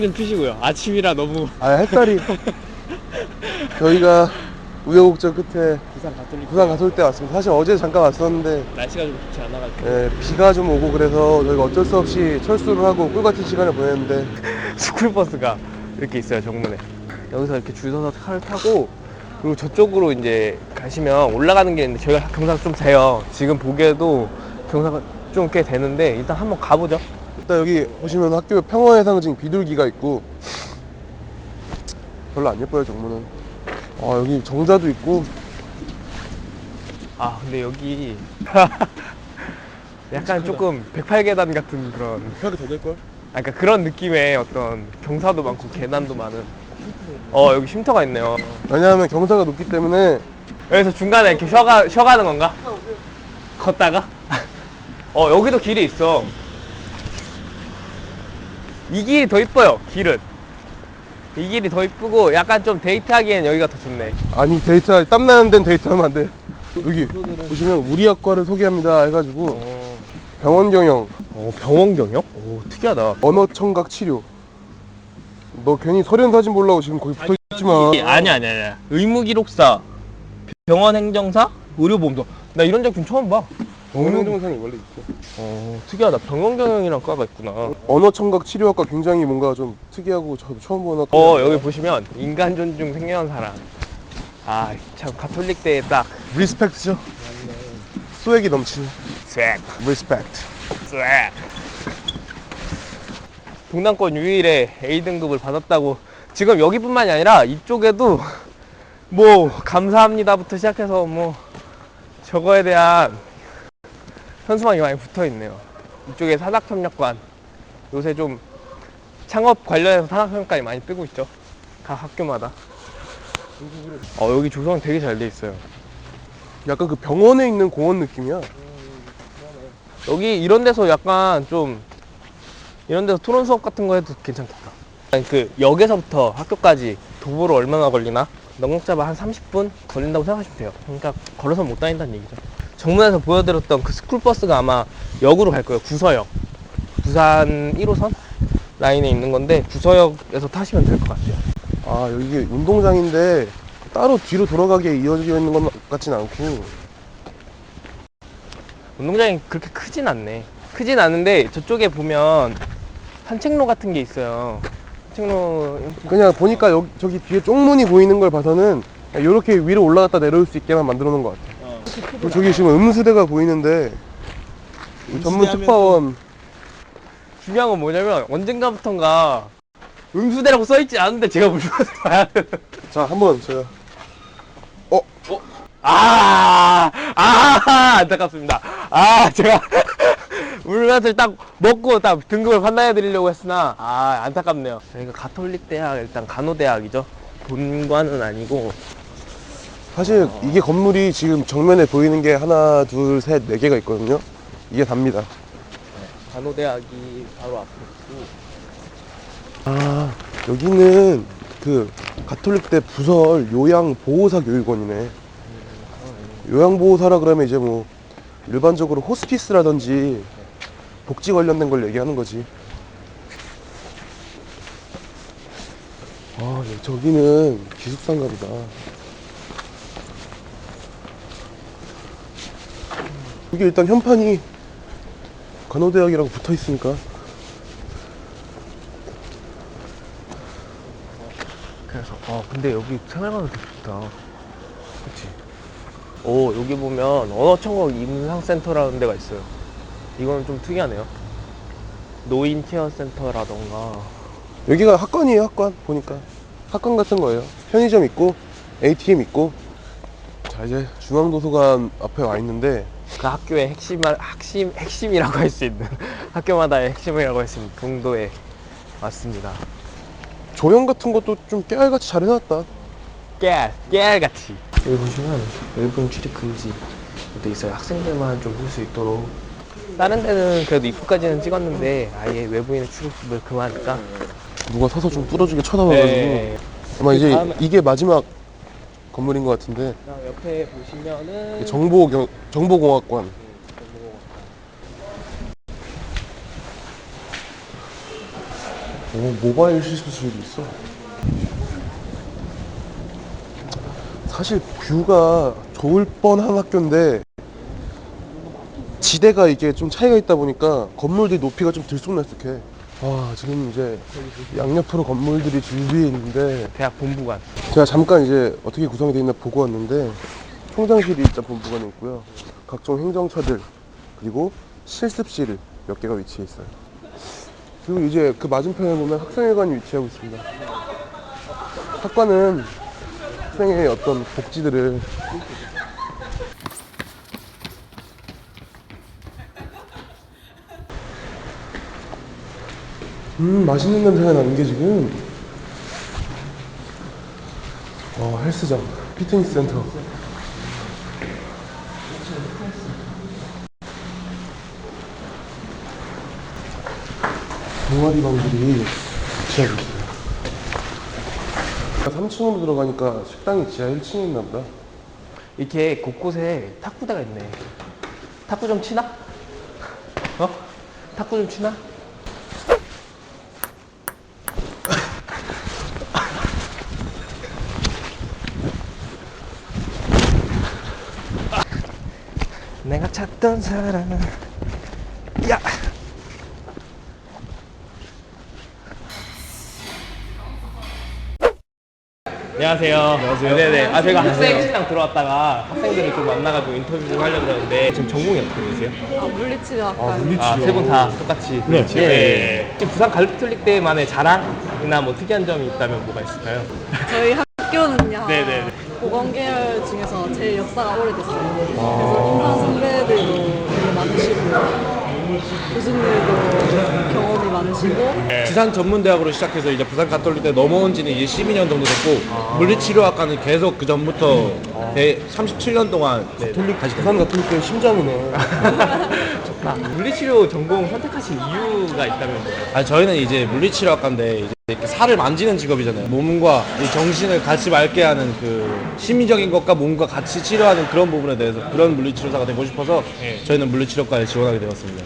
좀 피시고요. 아침이라 너무. 아 햇살이 저희가 우여곡절 끝에 부산 가톨릭 부산 갔을 때 왔습니다. 사실 어제 잠깐 왔었는데 날씨가 좀 좋지 않아가지고. 예, 비가 좀 오고 그래서 저희가 어쩔 수 없이 철수를 하고 꿀 같은 시간을 보냈는데 스쿨버스가 이렇게 있어요 정문에. 여기서 이렇게 줄 서서 차를 타고 그리고 저쪽으로 이제 가시면 올라가는 게 있는데 저희가 경사가 좀 돼요. 지금 보기에도 경사가 좀 꽤 되는데 일단 한번 가보죠 일단 여기 보시면 학교 평화의 상징 비둘기가 있고 별로 안 예뻐요 정문은. 아 여기 정자도 있고 아 근데 여기 약간 조금 108계단 같은 그런 편하게 더 될 걸? 아, 그러니까 그런 느낌의 어떤 경사도 많고 계단도 많은 어 여기 쉼터가 있네요 왜냐하면 경사가 높기 때문에 여기서 중간에 이렇게 쉬어가, 쉬어가는 건가? 걷다가? 어 여기도 길이 있어 이 길이 더 이뻐요 길은. 이 길이 더 이쁘고 약간 좀 데이트하기엔 여기가 더 좋네. 아니 데이트 땀나는 데는 데이트하면 안 돼. 여기 보시면 우리 학과를 소개합니다 해가지고. 어, 병원 경영. 어 병원 경영? 오 특이하다. 언어 청각 치료. 너 괜히 서련 사진 보려고 지금 거기 붙어 있지만. 아니 아니 아니 의무기록사 병원 행정사 의료보험사 나 이런 작품 처음 봐 정상이 원래 있어. 어, 특이하다. 병원 경영이란 과가 있구나. 언어 청각 치료학과 굉장히 뭔가 좀 특이하고 저도 처음 보는 학과. 어, 여기 보시면 인간 존중 생명한 사람. 아, 참 가톨릭대에 딱 리스펙트죠. 소액이 넘치는 스웩, 리스펙트. 스웩. 동남권 유일의 A 등급을 받았다고. 지금 여기뿐만이 아니라 이쪽에도 뭐 감사합니다부터 시작해서 뭐 저거에 대한 현수막이 많이 붙어 있네요. 이쪽에 산학협력관 요새 좀 창업 관련해서 산학협력관이 많이 뜨고 있죠. 각 학교마다. 어 여기 조성 되게 잘 돼 있어요. 약간 그 병원에 있는 공원 느낌이야. 여기 이런 데서 약간 좀 이런 데서 토론 수업 같은 거 해도 괜찮겠다. 아니, 그 역에서부터 학교까지 도보로 얼마나 걸리나? 넉넉 잡아 한 30분 걸린다고 생각하시면 돼요. 그러니까 걸어서 못 다닌다는 얘기죠. 정문에서 보여드렸던 그 스쿨버스가 아마 역으로 갈 거예요. 구서역. 부산 1호선 라인에 있는 건데 구서역에서 타시면 될 것 같아요. 아 여기 운동장인데 따로 뒤로 돌아가게 이어져 있는 것 같진 않고 운동장이 그렇게 크진 않네. 크진 않은데 저쪽에 보면 산책로 같은 게 있어요. 산책로 그냥 보니까 여기 저기 뒤에 쪽문이 보이는 걸 봐서는 이렇게 위로 올라갔다 내려올 수 있게만 만들어 놓은 것 같아. 그리고 저기 지금 음수대가 보이는데 전문 특파원 중요한 건 뭐냐면 언젠가부턴가 음수대라고 써있지 않은데 제가 물건을 봐야 되는 자 한번 제가 아, 아, 안타깝습니다. 아, 제가 물맛을 딱 먹고 딱 등급을 판단해 드리려고 했으나, 아, 안타깝네요. 저희가 가톨릭 대학, 일단 간호대학이죠. 본관은 아니고, 사실 이게 건물이 지금 정면에 보이는 게 하나 둘 셋 네 개가 있거든요. 이게 답니다. 간호대학이 바로 앞에 있고, 아 여기는 그 가톨릭대 부설 요양보호사 교육원이네. 요양보호사라 그러면 이제 뭐 일반적으로 호스피스라든지 복지 관련된 걸 얘기하는 거지. 아 네, 저기는 기숙사인가 보다. 여기 일단 현판이 간호대학이라고 붙어 있으니까 그래서, 어, 근데 여기 생활관도 되게 좋다. 그치? 오, 여기 보면 언어천국 임상센터라는 데가 있어요. 이거는 좀 특이하네요. 노인 케어 센터라던가. 여기가 학관이에요 학관 보니까 학관 같은 거예요 편의점 있고 ATM 있고 자 이제 중앙도서관 앞에 와 있는데 그 학교의 핵심, 핵심, 핵심이라고 할 수 있는 학교마다의 핵심이라고 할 수 있는 동도에 왔습니다. 조형 같은 것도 좀 깨알같이 잘 해놨다 깨알, 깨알같이. 여기 보시면 외부인 출입 금지 돼 있어요. 학생들만 좀 볼 수 있도록. 다른 데는 그래도 입구까지는 찍었는데 아예 외부인의 출입을 금하니까. 누가 서서 좀 뚫어주게 쳐다봐가지고 네. 아마 이제 다음에- 이게 마지막 건물인 것 같은데 옆에 보시면은 정보 경, 정보공학관 오, 모바일 시술도 있어. 사실 뷰가 좋을 뻔한 학교인데 지대가 이게 좀 차이가 있다 보니까 건물들이 높이가 좀 들쑥날쑥해. 와 지금 이제 양옆으로 건물들이 줄비에 있는데 대학 본부관. 제가 잠깐 이제 어떻게 구성이 되어 있나 보고 왔는데 총장실이 일단 본부관에 있고요. 각종 행정처들 그리고 실습실 몇 개가 위치해 있어요. 그리고 이제 그 맞은편에 보면 학생회관이 위치하고 있습니다. 학과는 학생의 어떤 복지들을 음 맛있는 냄새가 나는 게 지금 어 헬스장 피트니스 센터 동아리 방들이 위치하고 있어요 3층으로 들어가니까 식당이 지하 1층에 있나 보다 이렇게 곳곳에 탁구대가 있네. 탁구 좀 치나? 어? 탁구 좀 치나? 내가 찾던 사람. 야! 안녕하세요. 안녕하세요. 네네. 아, 제가 학생 식당 들어왔다가 학생들을 좀 만나가지고 인터뷰 좀 하려고 그러는데 지금 전공이 어떻게 되세요? 아, 물리치료학과. 아, 세 분 다 똑같이. 네. 네. 지금 부산 갈릭톨릭 때만의 자랑이나 뭐 특이한 점이 있다면 뭐가 있을까요? 저희 학교는요. 네네네. 보건계열 중에서 제일 역사가 오래됐어요. 그래서 인턴 선배들도 되게 많으시고 교수님들도 경험이 많으시고 지산 전문대학으로 시작해서 이제 부산 가톨릭대 넘어온 지는 이제 12년 정도 됐고 물리치료학과는 계속 그 전부터 37년 동안 가톨릭 다시 부산 가톨릭교회 심장이네 좋다. 물리치료 전공 선택하신 이유가 있다면? 아 저희는 이제 물리치료학과인데 이제 이렇게 살을 만지는 직업이잖아요. 몸과 이 정신을 같이 맑게 하는 그 심리적인 것과 몸과 같이 치료하는 그런 부분에 대해서 그런 물리치료사가 되고 싶어서 네. 저희는 물리치료과에 지원하게 되었습니다.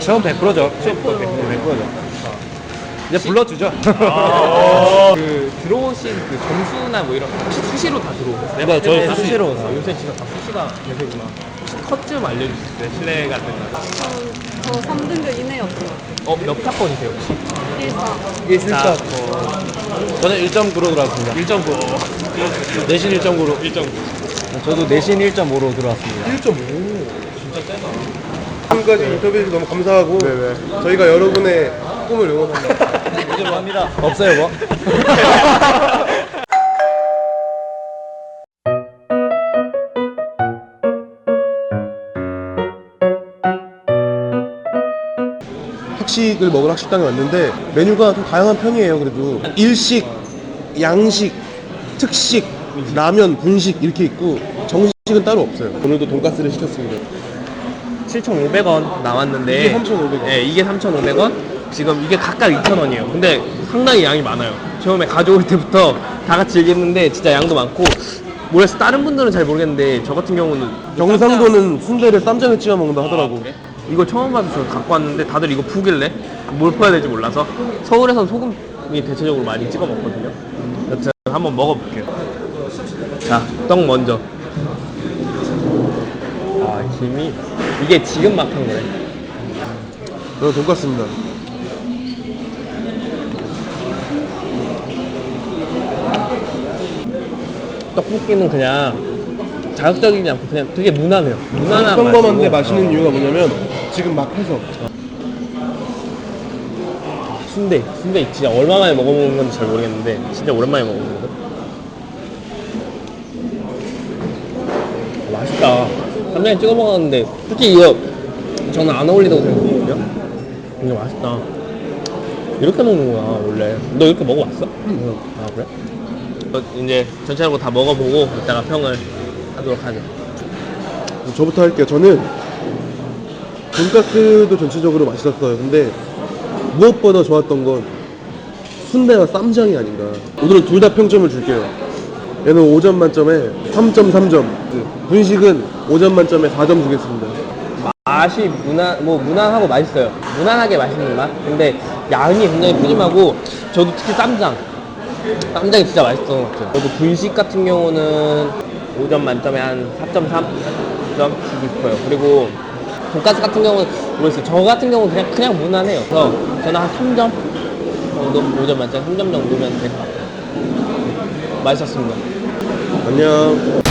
처음 100%죠. 처음 100%죠. 이제 불러주죠. 그 들어오신 그 점수나 뭐 이런 혹시 수시로 다 들어오셨어요? 네, 저희 수시. 수시로. 아, 요새 진짜 다 수시가 대세구나. 혹시 컷좀 알려주세요. 실례가 안 된다. 저 3등급 이내였어요. 어, 몇 학번이세요 혹시? 1사. 1사. 저는 1.9로 들어왔습니다. 1.9. 내신 1.9로. 1.9. 저도 내신 1.5로 들어왔습니다. 1.5 지금까지 인터뷰해주셔서 너무 감사하고 저희가 여러분의 꿈을 응원합니다 이제 뭐 합니다. 없어요 뭐? 학식을 먹으러 학식당에 왔는데 메뉴가 좀 다양한 편이에요 그래도 일식, 양식, 특식, 라면, 분식 이렇게 있고 정식은 따로 없어요 오늘도 돈가스를 시켰습니다 7,500원 나왔는데 이게 3,500원. 네, 이게 3,500원. 지금 이게 각각 2,000원이에요. 근데 상당히 양이 많아요. 처음에 가져올 때부터 다 같이 얘기했는데 진짜 양도 많고 모르겠어. 다른 분들은 잘 모르겠는데 저 같은 경우는 경상도는 순대를 쌈장에 찍어 먹는다 하더라고 그래? 이거 처음 봐서 저 갖고 왔는데 다들 이거 푸길래 뭘 퍼야 될지 몰라서 서울에선 소금이 대체적으로 많이 찍어 먹거든요. 여튼 한번 먹어볼게요. 자, 떡 먼저. 아, 김이 이게 지금 막 한 거네. 저는 돈가스입니다 떡볶이는 그냥 자극적이지 않고 그냥 되게 무난해요. 무난한 평범한데 맛이고. 맛있는 어. 이유가 뭐냐면 지금 막 해서 순대, 순대 진짜 얼마만에 먹어보는 건지 잘 모르겠는데 진짜 오랜만에 먹어보거든. 아, 맛있다. 쌈장에 찍어 먹었는데 솔직히 이거 저는 안 어울리다고 생각했거든요. 이거 맛있다. 이렇게 먹는구나 원래. 너 이렇게 먹어봤어? 응. 아 그래? 어, 이제 전체적으로 다 먹어보고 이따가 평을 하도록 하죠. 저부터 할게요 저는 돈가스도 전체적으로 맛있었어요 근데 무엇보다 좋았던 건 순대와 쌈장이 아닌가 오늘은 둘 다 평점을 줄게요 얘는 5점 만점에 3.3점 분식은 5점 만점에 4점 주겠습니다 맛이 무난 뭐 무난하고 맛있어요. 무난하게 맛있는 맛. 근데 양이 굉장히 푸짐하고 저도 특히 쌈장. 쌈장이 진짜 맛있었던 것 같아요. 그리고 분식 같은 경우는 5점 만점에 한 4.3점 주고 싶어요. 그리고 돈가스 같은 경우는 모르겠어요. 저 같은 경우는 그냥 그냥 무난해요. 그래서 저는 한 3점 정도, 5점 만점 3점 정도면 될 것 같아요. 맛있었습니다. 안녕.